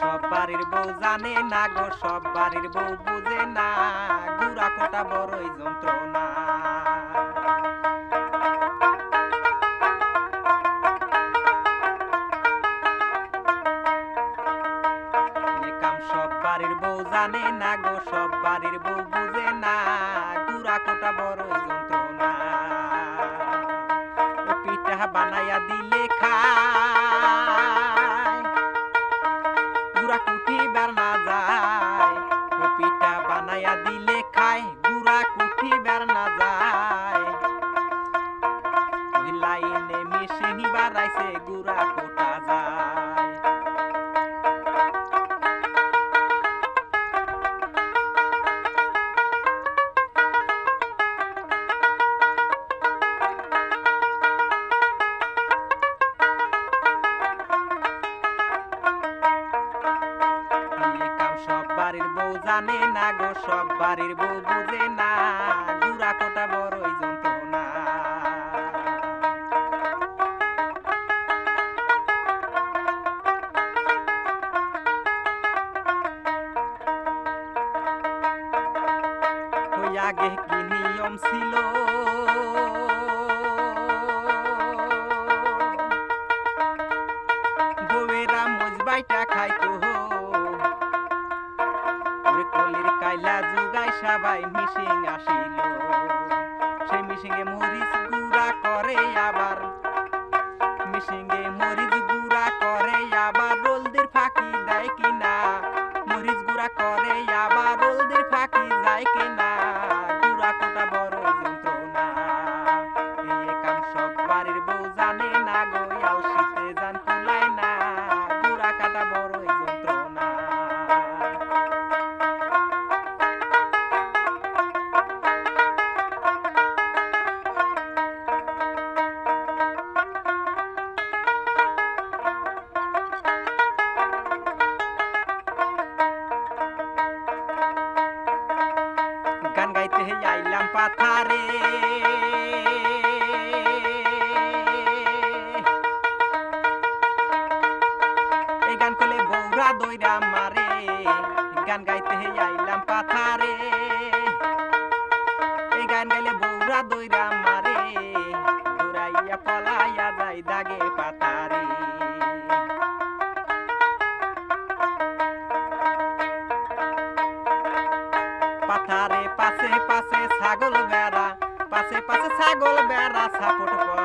সব বাড়ির বউ জানে না গো সব বাড়ির বউ বুঝে না। গুড়া কোটা বড়ই যন্ত্রণা। সব বাড়ির বউ জানে না গো সব বাড়ির বউ বুঝে না। গুড়া কোটা বড়ই বাড়ির বউ জানে না গো, সব বাড়ির বউ বুঝে না। গুড়া কোটা বড়ই যন্ত্রণা। আগে কি নিয়ম ছিল? সবাই মিশিং আসিল। সেই মিশিংয়ে আইলাম পাথারে। এই গান করলে বৌরা দইরা মারে। গান গাইতে আইলাম পাথারে। পাথারে পাশে পাশে ছাগল বেড়া পাশে পাশে ছাগল বেড়া সাপোর্ট